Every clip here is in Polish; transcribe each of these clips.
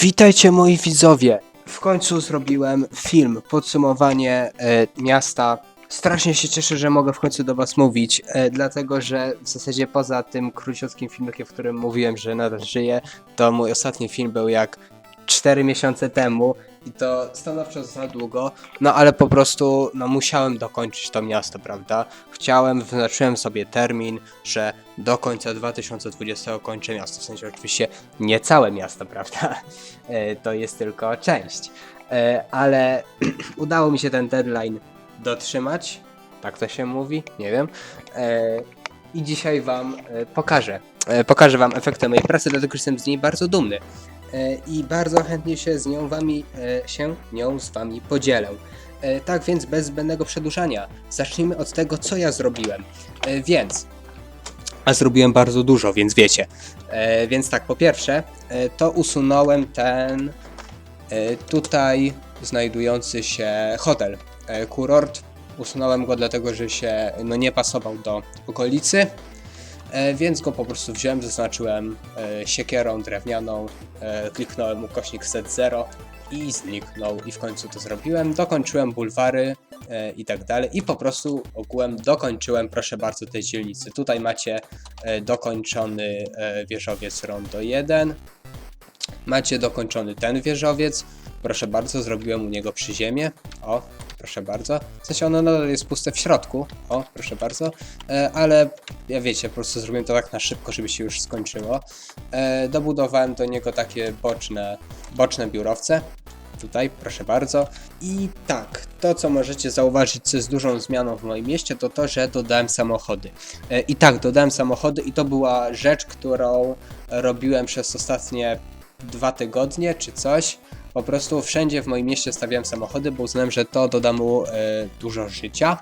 Witajcie moi widzowie! W końcu zrobiłem film, podsumowanie e, miasta. Strasznie się cieszę, że mogę w końcu do was mówić, e, dlatego że w zasadzie poza tym króciutkim filmikiem, w którym mówiłem, że nadal żyję, to mój ostatni film był jak 4 miesiące temu i to stanowczo za długo, no ale po prostu no musiałem dokończyć to miasto, prawda? Chciałem, wyznaczyłem sobie termin, że do końca 2020 kończę miasto, w sensie oczywiście nie całe miasto, prawda? E, To jest tylko część. E, Ale udało mi się ten deadline dotrzymać, tak to się mówi, nie wiem. I dzisiaj wam e, pokażę. E, Pokażę wam efekty mojej pracy, dlatego jestem z niej bardzo dumny. E, I bardzo chętnie się z nią wami, się nią z wami podzielę. Tak więc bez zbędnego przedłużania, zacznijmy od tego, co ja zrobiłem. Więc, a zrobiłem bardzo dużo, więc wiecie. Więc tak, po pierwsze, to usunąłem ten tutaj znajdujący się hotel, kurort. Usunąłem go dlatego, że się no, nie pasował do okolicy, e, więc go po prostu wziąłem, zaznaczyłem e, siekierą drewnianą, e, kliknąłem ukośnik set 0 i zniknął i w końcu to zrobiłem. Dokończyłem bulwary i tak dalej i po prostu ogółem dokończyłem, proszę bardzo, tej dzielnicy. Tutaj macie dokończony wieżowiec rondo 1. Macie dokończony ten wieżowiec. Proszę bardzo, zrobiłem u niego przyziemie. O, proszę bardzo. W sensie ono nadal jest puste w środku. O, proszę bardzo. E, ale ja wiecie, po prostu zrobiłem to tak na szybko, żeby się już skończyło. E, dobudowałem do niego takie boczne, boczne biurowce. Tutaj, proszę bardzo. I tak, to co możecie zauważyć, co jest dużą zmianą w moim mieście, to to, że dodałem samochody. E, I tak, dodałem samochody i to była rzecz, którą robiłem przez ostatnie dwa tygodnie czy coś. Po prostu wszędzie w moim mieście stawiałem samochody, bo uznałem, że to doda mu e, dużo życia.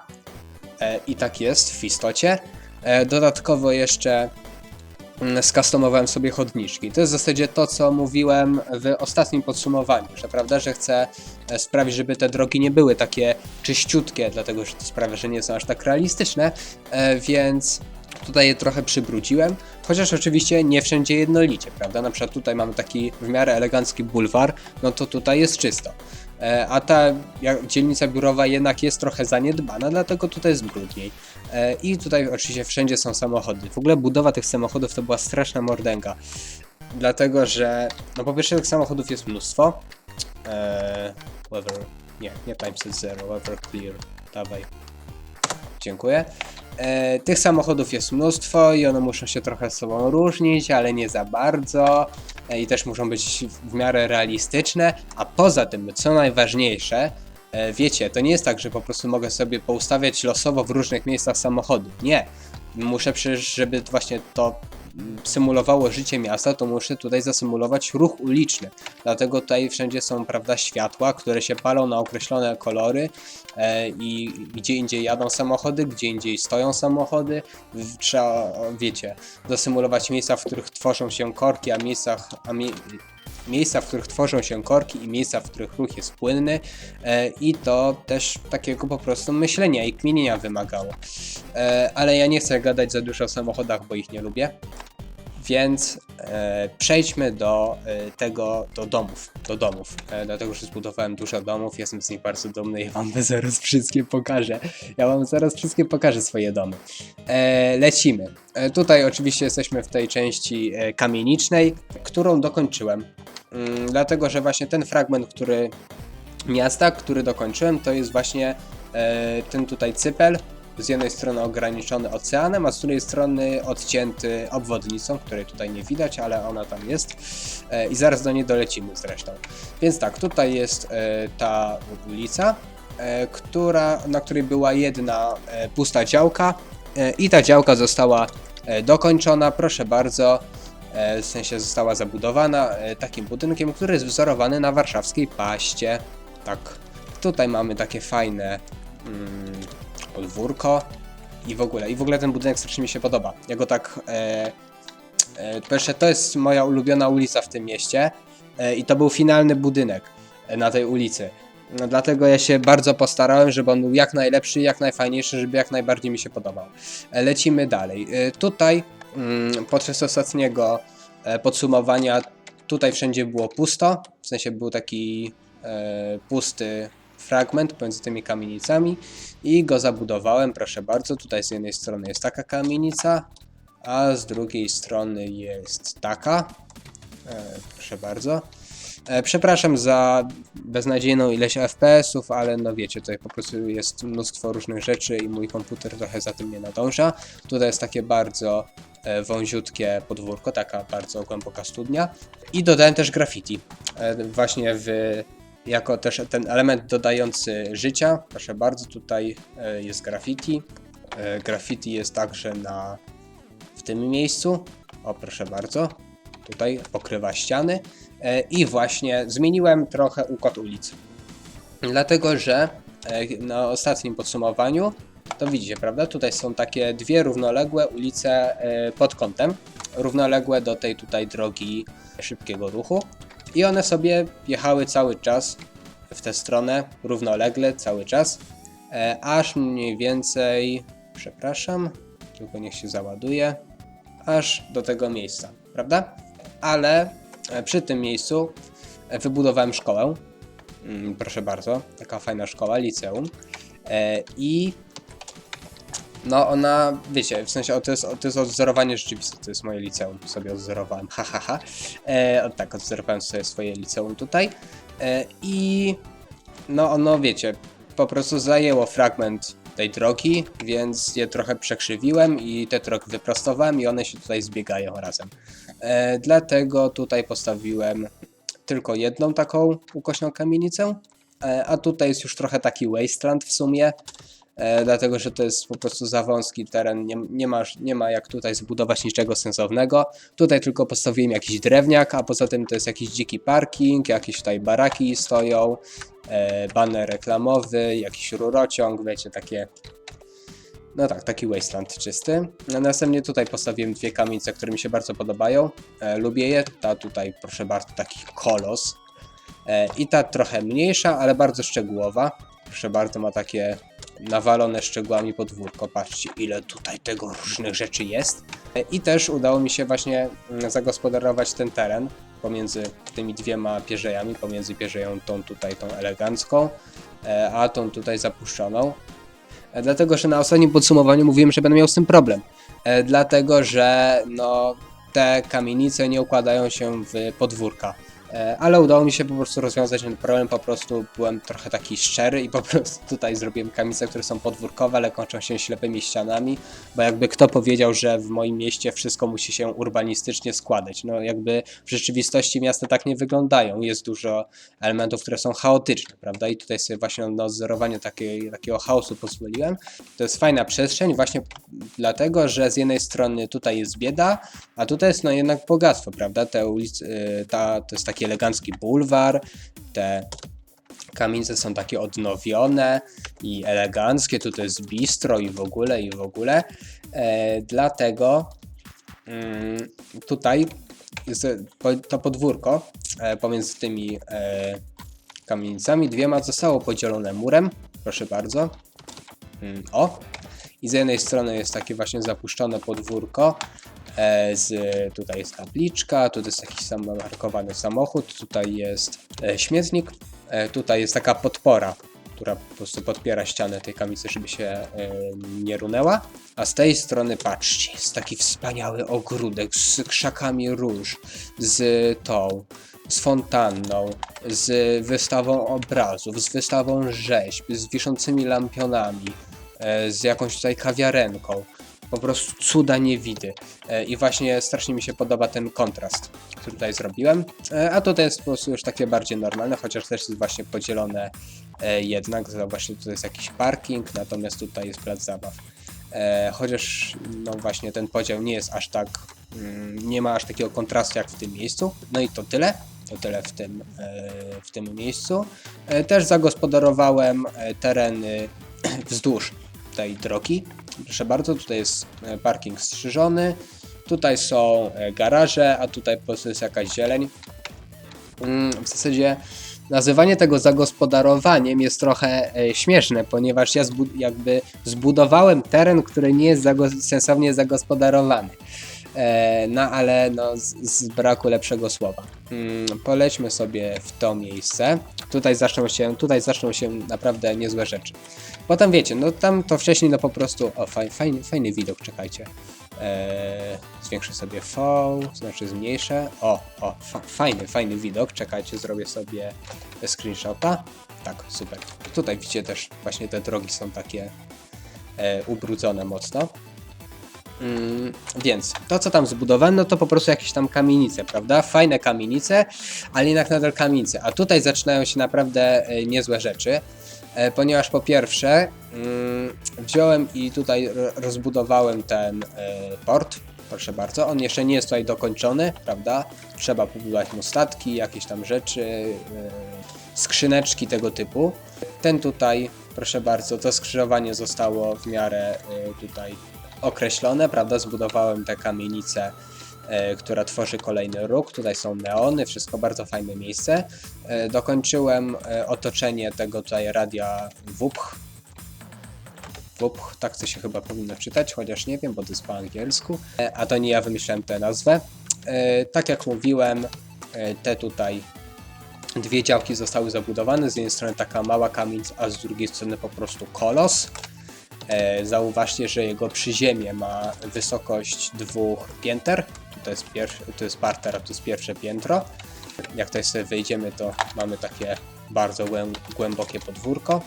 E, I tak jest w istocie. E, dodatkowo jeszcze mm, skustomowałem sobie chodniczki. To jest w zasadzie to, co mówiłem w ostatnim podsumowaniu, że prawda, że chcę sprawić, żeby te drogi nie były takie czyściutkie, dlatego że to sprawia, że nie są aż tak realistyczne, więc tutaj je trochę przybrudziłem, chociaż oczywiście nie wszędzie jednolicie, prawda? Na przykład tutaj mamy taki w miarę elegancki bulwar, no to tutaj jest czysto. E, A ta dzielnica biurowa jednak jest trochę zaniedbana, dlatego tutaj jest brudniej. E, I tutaj oczywiście wszędzie są samochody. W ogóle budowa tych samochodów to była straszna mordęga. Dlatego, że no po pierwsze tych samochodów jest mnóstwo. E, weather, nie, nie timeset zero, weather clear, dawaj. Dziękuję. E, tych samochodów jest mnóstwo i one muszą się trochę z sobą różnić, ale nie za bardzo. E, I też muszą być w miarę realistyczne. A poza tym, co najważniejsze, e, wiecie, to nie jest tak, że po prostu mogę sobie poustawiać losowo w różnych miejscach samochody. Nie. Muszę przecież, żeby właśnie to symulowało życie miasta, to muszę tutaj zasymulować ruch uliczny. Dlatego tutaj wszędzie są, prawda, światła, które się palą na określone kolory e, i gdzie indziej jadą samochody, gdzie indziej stoją samochody. Trzeba, wiecie, zasymulować miejsca, w których tworzą się korki, a miejscach, a mi, miejsca, w których tworzą się korki i miejsca, w których ruch jest płynny e, i to też takiego po prostu myślenia i kminienia wymagało. E, ale ja nie chcę gadać za dużo o samochodach, bo ich nie lubię. Więc e, przejdźmy do e, tego, do domów, do domów, e, dlatego że zbudowałem dużo domów, jestem z nich bardzo dumny i wam zaraz wszystkie pokażę. Ja wam zaraz wszystkie pokażę swoje domy. E, lecimy. E, tutaj oczywiście jesteśmy w tej części e, kamienicznej, którą dokończyłem. Mm, dlatego, że właśnie ten fragment, który miasta, który dokończyłem, to jest właśnie e, ten tutaj cypel, z jednej strony ograniczony oceanem, a z drugiej strony odcięty obwodnicą, której tutaj nie widać, ale ona tam jest e, i zaraz do niej dolecimy zresztą. Więc tak, tutaj jest e, ta ulica, e, która, na której była jedna pusta działka i ta działka została dokończona, proszę bardzo, w sensie została zabudowana takim budynkiem, który jest wzorowany na warszawskiej paście. Tak, tutaj mamy takie fajne mm, podwórko i w ogóle. I w ogóle ten budynek strasznie mi się podoba. Ja go tak. E, e, pierwsze, to jest moja ulubiona ulica w tym mieście e, i to był finalny budynek e, na tej ulicy. No, dlatego ja się bardzo postarałem, żeby on był jak najlepszy, jak najfajniejszy, żeby jak najbardziej mi się podobał. E, lecimy dalej. E, tutaj mm, podczas ostatniego e, podsumowania tutaj wszędzie było pusto, w sensie był taki e, pusty fragment pomiędzy tymi kamienicami i go zabudowałem, proszę bardzo. Tutaj z jednej strony jest taka kamienica, a z drugiej strony jest taka. E, proszę bardzo. E, przepraszam za beznadziejną ilość FPS-ów, ale no wiecie, tutaj po prostu jest mnóstwo różnych rzeczy i mój komputer trochę za tym nie nadąża. Tutaj jest takie bardzo e, wąziutkie podwórko, taka bardzo głęboka studnia. I dodałem też graffiti. E, właśnie w, jako też ten element dodający życia. Proszę bardzo, tutaj e, jest graffiti. E, Graffiti jest także na w tym miejscu. O, proszę bardzo. Tutaj pokrywa ściany. E, I właśnie zmieniłem trochę układ ulic. Dlatego, że na ostatnim podsumowaniu, to widzicie, prawda? Tutaj są takie dwie równoległe ulice pod kątem. Równoległe do tej tutaj drogi szybkiego ruchu. I one sobie jechały cały czas w tę stronę, równolegle cały czas. E, aż mniej więcej, przepraszam, tylko niech się załaduje, aż do tego miejsca, prawda? Ale e, przy tym miejscu e, wybudowałem szkołę. Mm, Proszę bardzo, taka fajna szkoła, liceum. E, I no ona, wiecie, w sensie to, jest, to jest odzorowanie rzeczywistości, to jest moje liceum, sobie odzorowałem, ha ha ha. E, tak, odzorowałem sobie swoje liceum tutaj. E, I no ono, wiecie, po prostu zajęło fragment tej drogi, więc je trochę przekrzywiłem i te trochę wyprostowałem i one się tutaj zbiegają razem. E, dlatego tutaj postawiłem tylko jedną taką ukośną kamienicę, e, a tutaj jest już trochę taki wasteland w sumie, e, dlatego że to jest po prostu za wąski teren, nie, nie, ma, nie ma jak tutaj zbudować niczego sensownego. Tutaj tylko postawiłem jakiś drewniak, a poza tym to jest jakiś dziki parking, jakieś tutaj baraki stoją, e, baner reklamowy, jakiś rurociąg, wiecie, takie no tak, taki wasteland czysty. A następnie tutaj postawiłem dwie kamienice, które mi się bardzo podobają. E, lubię je. Ta tutaj, proszę bardzo, taki kolos. E, I ta trochę mniejsza, ale bardzo szczegółowa. Proszę bardzo, ma takie nawalone szczegółami podwórko. Patrzcie, ile tutaj tego różnych rzeczy jest. I też udało mi się właśnie zagospodarować ten teren pomiędzy tymi dwiema pierzejami, pomiędzy pierzeją tą tutaj, tą elegancką, e, a tą tutaj zapuszczoną. E, Dlatego, że na ostatnim podsumowaniu mówiłem, że będę miał z tym problem. E, dlatego, że no, te kamienice nie układają się w podwórka. E, ale udało mi się po prostu rozwiązać ten problem. Po prostu byłem trochę taki szczery i po prostu tutaj zrobiłem kamienice, które są podwórkowe, ale kończą się ślepymi ścianami. Bo jakby kto powiedział, że w moim mieście wszystko musi się urbanistycznie składać. No jakby w rzeczywistości miasta tak nie wyglądają. Jest dużo elementów, które są chaotyczne, prawda? I tutaj sobie właśnie na odzorowanie takiej, takiego chaosu pozwoliłem. To jest fajna przestrzeń właśnie dlatego, że z jednej strony tutaj jest bieda, a tutaj jest no jednak bogactwo, prawda? Te ulice, y, ta, to jest taki elegancki bulwar, te kamienice są takie odnowione i eleganckie, tutaj jest bistro i w ogóle, i w ogóle. E, dlatego mm, tutaj po- to podwórko e, pomiędzy tymi e, kamienicami dwiema zostało podzielone murem, proszę bardzo. Mm, o! I z jednej strony jest takie właśnie zapuszczone podwórko, e, z, tutaj jest tabliczka, tutaj jest jakiś zamarkowany samochód, tutaj jest e, śmietnik, e, tutaj jest taka podpora, która po prostu podpiera ścianę tej kamicy, żeby się e, nie runęła. A z tej strony, patrzcie, jest taki wspaniały ogródek z krzakami róż, z tą, z fontanną, z wystawą obrazów, z wystawą rzeźb, z wiszącymi lampionami, e, z jakąś tutaj kawiarenką. Po prostu cuda niewidy. E, I właśnie strasznie mi się podoba ten kontrast, który tutaj zrobiłem. E, A tutaj jest po prostu już takie bardziej normalne, chociaż też jest właśnie podzielone e, jednak. Właśnie tutaj jest jakiś parking, natomiast tutaj jest plac zabaw. Chociaż no właśnie ten podział nie jest aż tak, mm, nie ma aż takiego kontrastu jak w tym miejscu. No i to tyle. To tyle w tym, w tym miejscu. Też zagospodarowałem tereny wzdłuż tej drogi. Proszę bardzo, tutaj jest e, parking strzyżony, tutaj są e, garaże, a tutaj po prostu jest jakaś zieleń. Mm, W zasadzie nazywanie tego zagospodarowaniem jest trochę e, śmieszne, ponieważ ja zbu- jakby zbudowałem teren, który nie jest sensownie zagospodarowany. No ale no, z, z braku lepszego słowa. mm, polećmy sobie w to miejsce. Tutaj zaczną się, tutaj zaczną się naprawdę niezłe rzeczy. Potem wiecie, no tam to wcześniej no po prostu, o faj, fajny, fajny widok, czekajcie. Eee, zwiększę sobie V, znaczy zmniejszę. O, o, fa fajny, fajny widok, czekajcie, zrobię sobie screenshota. Tak, super. Tutaj widzicie też właśnie te drogi są takie e, ubrudzone mocno. Mm, więc to, co tam zbudowano, to po prostu jakieś tam kamienice, prawda? Fajne kamienice, ale jednak nadal kamienice. A tutaj zaczynają się naprawdę e, niezłe rzeczy, e, ponieważ po pierwsze mm, wziąłem i tutaj ro- rozbudowałem ten e, port. Proszę bardzo, on jeszcze nie jest tutaj dokończony, prawda? Trzeba pobudować mu statki, jakieś tam rzeczy, skrzyneczki tego typu. Ten tutaj, proszę bardzo, to skrzyżowanie zostało w miarę tutaj określone, prawda? Zbudowałem tę kamienicę, e, która tworzy kolejny róg. Tutaj są neony, wszystko bardzo fajne miejsce. E, dokończyłem e, otoczenie tego tutaj radia WUPH. WUPH, tak to się chyba powinno czytać, chociaż nie wiem, bo to jest po angielsku. A to nie ja wymyślałem tę nazwę. Tak jak mówiłem, te tutaj dwie działki zostały zabudowane. Z jednej strony taka mała kamienica, a z drugiej strony po prostu kolos. E, zauważcie, że jego przyziemie ma wysokość dwóch pięter. To jest, pierwszy, to jest parter, a jest pierwsze piętro. Jak tutaj sobie wejdziemy, to mamy takie bardzo głę- głębokie podwórko.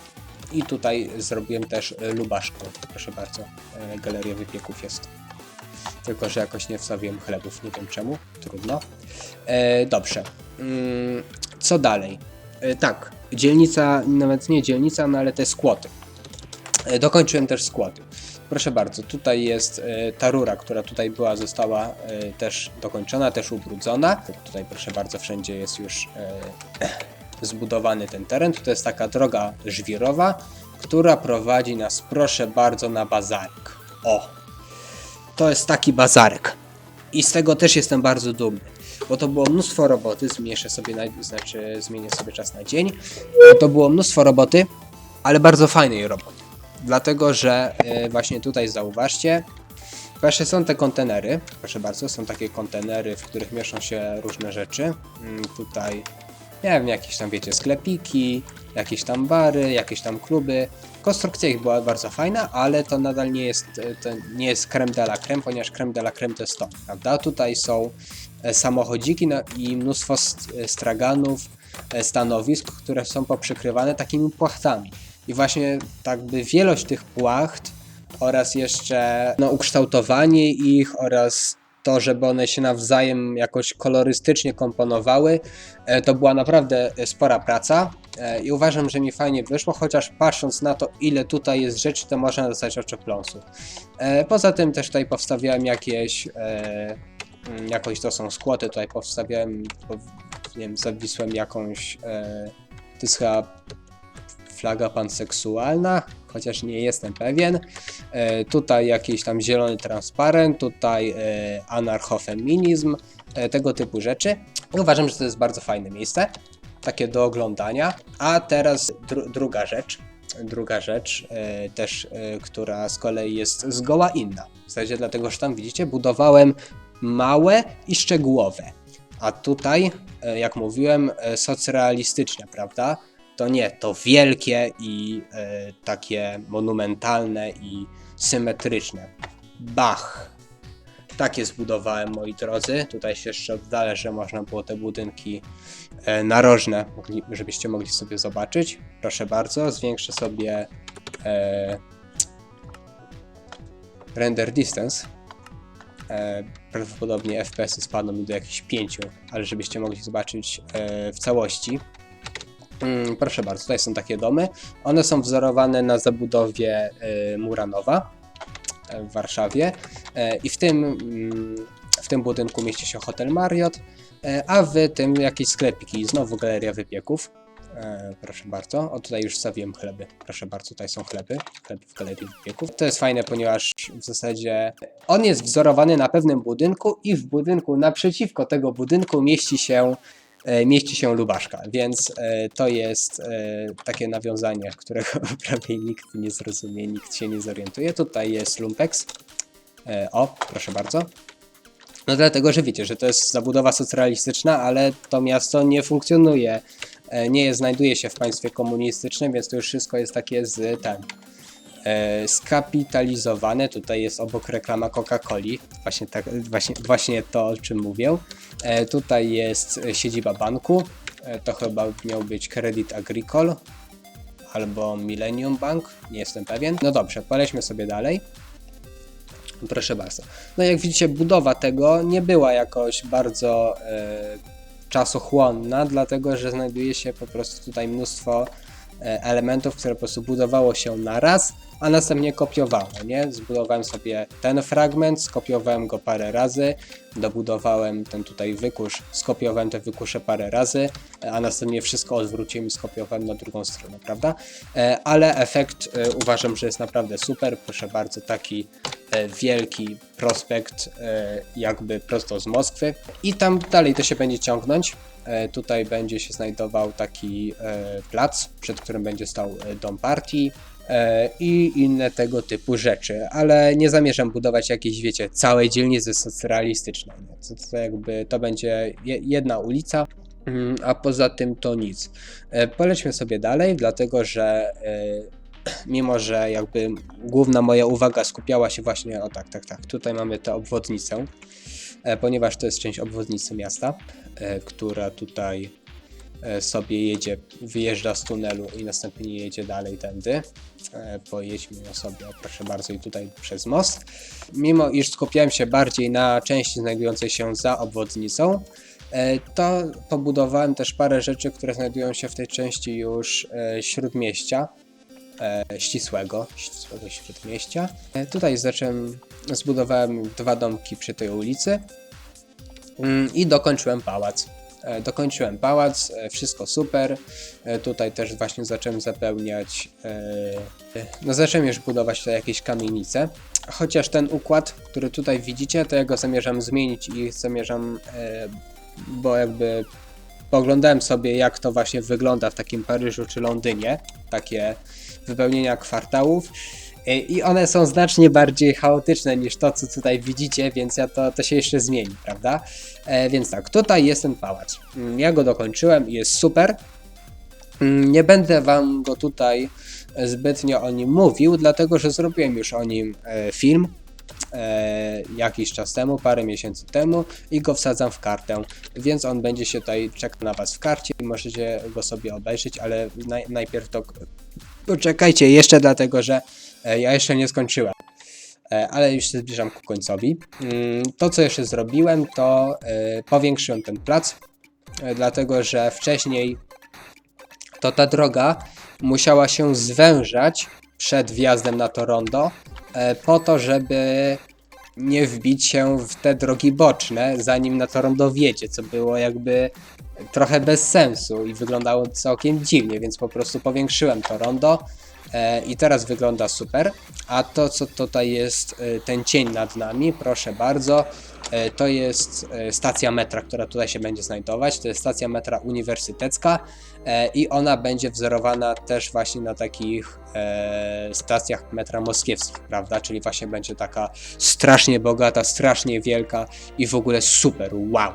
I tutaj zrobiłem też lubaszkę. Proszę bardzo, e, galeria wypieków jest. Tylko, że jakoś nie wstawiłem chlebów, nie wiem czemu, trudno. E, dobrze. Mm, co dalej? E, tak, dzielnica, nawet nie dzielnica, no ale te skłoty. E, Dokończyłem też składy. Proszę bardzo, tutaj jest e, ta rura, która tutaj była, została e, też dokończona, też ubrudzona. Tutaj proszę bardzo, wszędzie jest już zbudowany ten teren. Tutaj jest taka droga żwirowa, która prowadzi nas, proszę bardzo, na bazarek. O! To jest taki bazarek. I z tego też jestem bardzo dumny, bo to było mnóstwo roboty, zmniejszę sobie, na, znaczy zmienię sobie czas na dzień. To było mnóstwo roboty, ale bardzo fajnej roboty. Dlatego, że y, właśnie tutaj zauważcie, właśnie są te kontenery, proszę bardzo, są takie kontenery, w których mieszczą się różne rzeczy. Mm, Tutaj, nie wiem, jakieś tam wiecie, sklepiki, jakieś tam bary, jakieś tam kluby. Konstrukcja ich była bardzo fajna, ale to nadal nie jest, y, to nie jest creme de la creme, ponieważ creme de la creme to jest to, prawda? Tutaj są e, samochodziki no, i mnóstwo st- e, straganów, e, stanowisk, które są poprzykrywane takimi płachtami. I właśnie tak by wielość tych płacht oraz jeszcze no, ukształtowanie ich oraz to, żeby one się nawzajem jakoś kolorystycznie komponowały, e, to była naprawdę e, spora praca e, i uważam, że mi fajnie wyszło, chociaż patrząc na to, ile tutaj jest rzeczy, to można dostać oczopląsu. Poza tym też tutaj powstawiałem jakieś, mm, jakoś to są skłoty, tutaj powstawiałem, po, nie wiem, zawisłem jakąś, to jest chyba flaga panseksualna, chociaż nie jestem pewien. E, tutaj jakiś tam zielony transparent, tutaj e, anarchofeminizm, e, tego typu rzeczy. Uważam, że to jest bardzo fajne miejsce, takie do oglądania. A teraz dru druga rzecz, druga rzecz e, też, e, która z kolei jest zgoła inna. W zasadzie dlatego, że tam widzicie, budowałem małe i szczegółowe. A tutaj, e, jak mówiłem, e, socrealistyczne, prawda? To nie, to wielkie i e, takie monumentalne i symetryczne. Bach! Takie zbudowałem, moi drodzy. Tutaj się jeszcze oddalę, że można było te budynki e, narożne, mogli, żebyście mogli sobie zobaczyć. Proszę bardzo, zwiększę sobie e, render distance. E, prawdopodobnie FPS-y spadną mi do jakichś 5, ale żebyście mogli zobaczyć e, w całości. Mm, proszę bardzo, tutaj są takie domy. One są wzorowane na zabudowie e, Muranowa e, w Warszawie e, i w tym, mm, w tym budynku mieści się hotel Marriott, e, a w tym jakieś sklepiki, znowu galeria wypieków. Proszę bardzo, o tutaj już stawiłem chleby. Proszę bardzo, tutaj są chleby, chleby w galerii wypieków. To jest fajne, ponieważ w zasadzie on jest wzorowany na pewnym budynku i w budynku naprzeciwko tego budynku mieści się mieści się lubaszka, więc e, to jest e, takie nawiązanie, którego prawie nikt nie zrozumie, nikt się nie zorientuje. Tutaj jest lumpex. E, o, proszę bardzo. No dlatego, że wiecie, że to jest zabudowa socjalistyczna, ale to miasto nie funkcjonuje, e, nie znajduje się w państwie komunistycznym, więc to już wszystko jest takie z ten e, skapitalizowane. Tutaj jest obok reklama Coca-Coli, właśnie, tak, właśnie, właśnie to, o czym mówię. E, tutaj jest e, siedziba banku, e, to chyba miał być Credit Agricole albo Millennium Bank, nie jestem pewien. No dobrze, polećmy sobie dalej. Proszę bardzo. No jak widzicie, budowa tego nie była jakoś bardzo e, czasochłonna, dlatego że znajduje się po prostu tutaj mnóstwo elementów, które po prostu budowało się na raz, a następnie kopiowało, nie? Zbudowałem sobie ten fragment, skopiowałem go parę razy, dobudowałem ten tutaj wykusz, skopiowałem te wykusze parę razy, a następnie wszystko odwróciłem i skopiowałem na drugą stronę, prawda? E, Ale efekt e, uważam, że jest naprawdę super, proszę bardzo, taki e, wielki prospekt jakby prosto z Moskwy i tam dalej to się będzie ciągnąć. Tutaj będzie się znajdował taki plac, przed którym będzie stał dom partii i inne tego typu rzeczy, ale nie zamierzam budować jakiejś, wiecie, całej dzielnicy socjalistycznej. nie? To, to jakby to będzie je- jedna ulica, mm, a poza tym to nic. E, Polećmy sobie dalej, dlatego że e, mimo że jakby główna moja uwaga skupiała się właśnie, o tak, tak, tak, tutaj mamy tę obwodnicę, e, ponieważ to jest część obwodnicy miasta, e, która tutaj e, sobie jedzie, wyjeżdża z tunelu i następnie jedzie dalej tędy. E, Pojedźmy sobie, proszę bardzo, i tutaj przez most. Mimo iż skupiałem się bardziej na części znajdującej się za obwodnicą, e, to pobudowałem też parę rzeczy, które znajdują się w tej części już e, śródmieścia e, ścisłego, ścisłego śródmieścia. E, tutaj zacząłem, zbudowałem dwa domki przy tej ulicy mm, i dokończyłem pałac. E, Dokończyłem pałac, e, wszystko super. E, Tutaj też właśnie zacząłem zapełniać, no zacząłem już budować tutaj jakieś kamienice. Chociaż ten układ, który tutaj widzicie, to ja go zamierzam zmienić i zamierzam, bo jakby poglądałem sobie jak to właśnie wygląda w takim Paryżu czy Londynie, takie wypełnienia kwartałów. E, I one są znacznie bardziej chaotyczne niż to, co tutaj widzicie, więc ja to, to się jeszcze zmieni, prawda? E, więc tak, tutaj jest ten pałac. Mm, Ja go dokończyłem jest super. Mm, Nie będę wam go tutaj zbytnio o nim mówił, dlatego że zrobiłem już o nim e, film jakiś czas temu, parę miesięcy temu i go wsadzam w kartę, więc on będzie się tutaj czekał na was w karcie i możecie go sobie obejrzeć, ale naj, najpierw to poczekajcie jeszcze dlatego, że ja jeszcze nie skończyłem. E, Ale już się zbliżam ku końcowi. Mm, To, co jeszcze zrobiłem, to e, powiększyłem ten plac, e, dlatego że wcześniej to ta droga musiała się zwężać przed wjazdem na to rondo, e, po to, żeby nie wbić się w te drogi boczne, zanim na to rondo wjedzie, co było jakby trochę bez sensu i wyglądało całkiem dziwnie, więc po prostu powiększyłem to rondo e, i teraz wygląda super. A to, co tutaj jest, e, ten cień nad nami, proszę bardzo, e, to jest e, stacja metra, która tutaj się będzie znajdować. To jest stacja metra uniwersytecka e, i ona będzie wzorowana też właśnie na takich e, stacjach metra moskiewskich, prawda? Czyli właśnie będzie taka strasznie bogata, strasznie wielka i w ogóle super, wow.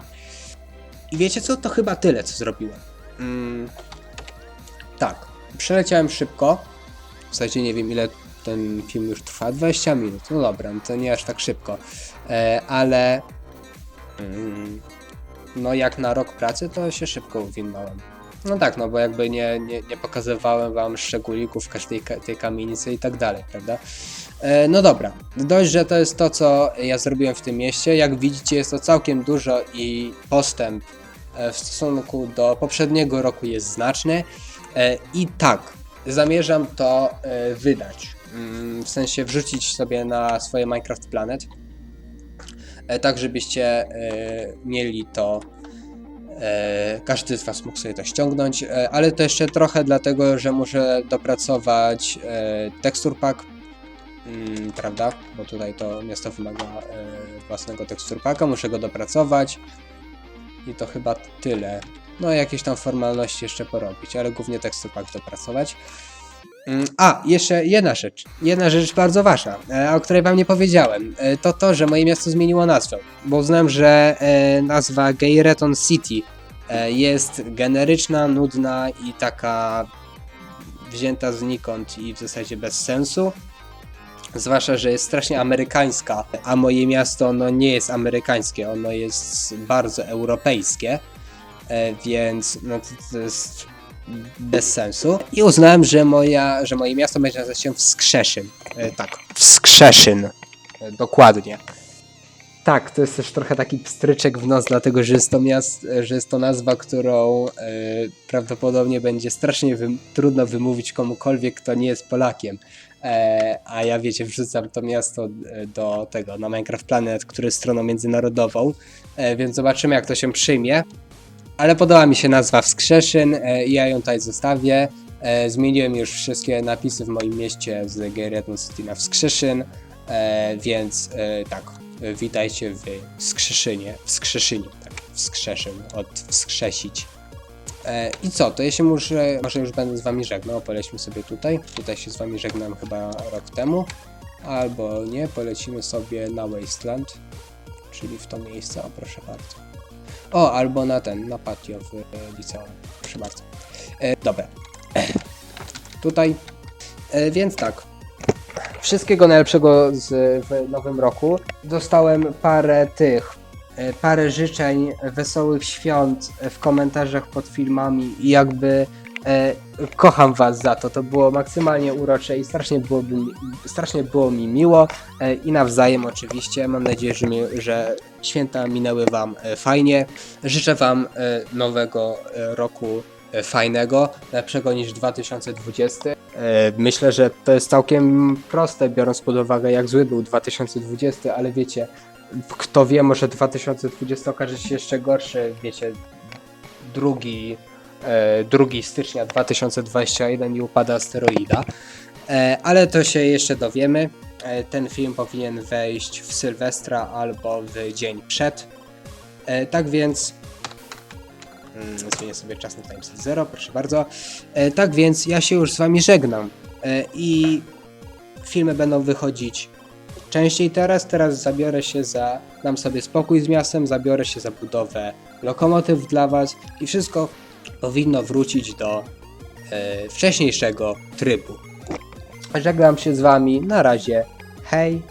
I wiecie co? To chyba tyle, co zrobiłem. Mm, tak, przeleciałem szybko. W zasadzie nie wiem, ile ten film już trwa. 20 minut. No dobra, no to nie aż tak szybko. E, ale mm, no jak na rok pracy, to się szybko uwinąłem. No tak, no bo jakby nie, nie, nie pokazywałem wam szczególików każdej ka- tej kamienicy i tak dalej, prawda? E, no dobra, dość, że to jest to, co ja zrobiłem w tym mieście. Jak widzicie, jest to całkiem dużo i postęp e, w stosunku do poprzedniego roku jest znaczny. E, I tak, zamierzam to e, wydać. Mm, W sensie wrzucić sobie na swoje Minecraft Planet. E, Tak, żebyście e, mieli to. Każdy z Was mógł sobie to ściągnąć, ale to jeszcze trochę dlatego, że muszę dopracować e, texture pack, mm, prawda? Bo tutaj to miasto wymaga własnego texture packa, muszę go dopracować i to chyba tyle. No jakieś tam formalności jeszcze porobić, ale głównie pack dopracować. Mm, A, jeszcze jedna rzecz. Jedna rzecz bardzo ważna, e, o której wam nie powiedziałem. E, To to, że moje miasto zmieniło nazwę. Bo uznałem, że e, nazwa Gayreton City jest generyczna, nudna i taka wzięta znikąd i w zasadzie bez sensu. Zwłaszcza, że jest strasznie amerykańska, a moje miasto no, nie jest amerykańskie, ono jest bardzo europejskie, więc no, to, to jest bez sensu. I uznałem, że, moja, że moje miasto będzie nazywać się Wskrzeszyn. E, tak, Wskrzeszyn. E, dokładnie. Tak, to jest też trochę taki pstryczek w nos, dlatego że jest to, miast, że jest to nazwa, którą e, prawdopodobnie będzie strasznie wym- trudno wymówić komukolwiek, kto nie jest Polakiem. E, a ja wiecie, wrzucam to miasto e, do tego, na Minecraft Planet, który jest stroną międzynarodową, e, więc zobaczymy jak to się przyjmie. Ale podoba mi się nazwa Wskrzeszyn e, i ja ją tutaj zostawię. E, zmieniłem już wszystkie napisy w moim mieście z Gayreton City na Wskrzeszyn, e, więc tak, witajcie w Skrzeszynie, w Skrzeszynie, tak, Wskrzeszyn, od wskrzesić. I co, to ja się może, może już będę z wami żegnał, polećmy sobie tutaj. Tutaj się z wami żegnam chyba rok temu. Albo nie, polecimy sobie na Wasteland, czyli w to miejsce, o proszę bardzo. O, albo na ten, na patio w e, liceum, proszę bardzo. E, dobra. Tutaj, e, więc tak. Wszystkiego najlepszego z, w nowym roku. Dostałem parę tych e, parę życzeń wesołych świąt w komentarzach pod filmami i jakby e, kocham was za to. To było maksymalnie urocze i strasznie, byłoby, strasznie było mi miło e, i nawzajem oczywiście. Mam nadzieję, że, mi, że święta minęły wam e, fajnie. Życzę wam e, nowego e, roku fajnego, lepszego niż 2020. E, Myślę, że to jest całkiem proste, biorąc pod uwagę, jak zły był 2020, ale wiecie, kto wie, może 2020 okaże się jeszcze gorszy, wiecie, drugi, e, 2 stycznia 2021 i upada asteroida. Ale to się jeszcze dowiemy. E, ten film powinien wejść w Sylwestra albo w dzień przed. E, tak więc. Mm, zmienię sobie czas na timeset 0, proszę bardzo. E, tak więc ja się już z wami żegnam. I filmy będą wychodzić częściej teraz. Teraz zabiorę się za. Dam sobie spokój z miastem, zabiorę się za budowę lokomotyw dla Was i wszystko powinno wrócić do wcześniejszego trybu. Żegnam się z Wami. Na razie. Hej.